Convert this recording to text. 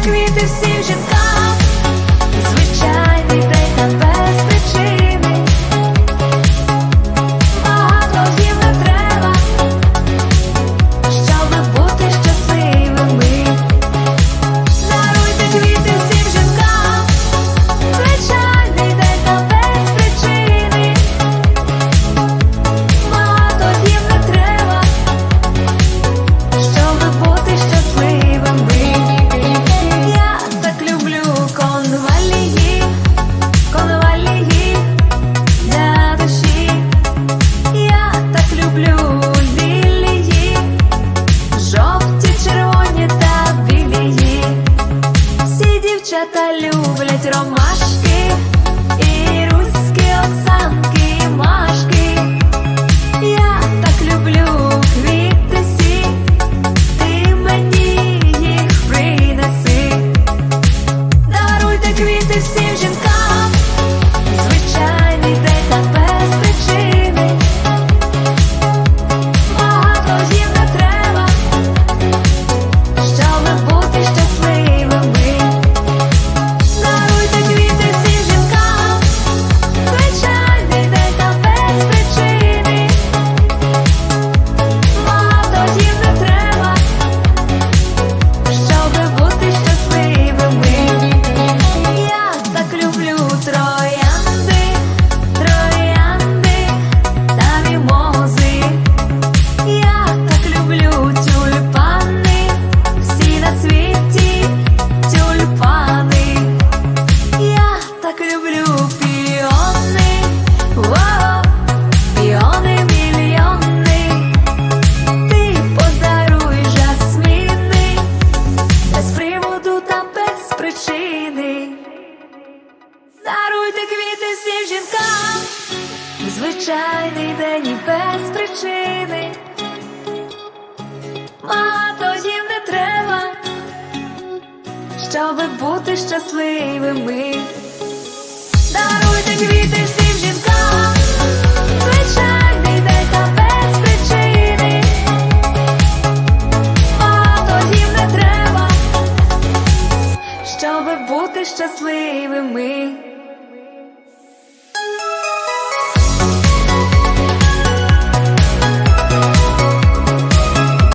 квіти всім жінкам, звичайно. дівчата люблять ромашки. утра. звичайний день і без причини, Матогів не треба, щоби бути щасливими. Даруйте квіти всім жінкам, звичайний день та без причини, Матогів не треба, щоби бути щасливими.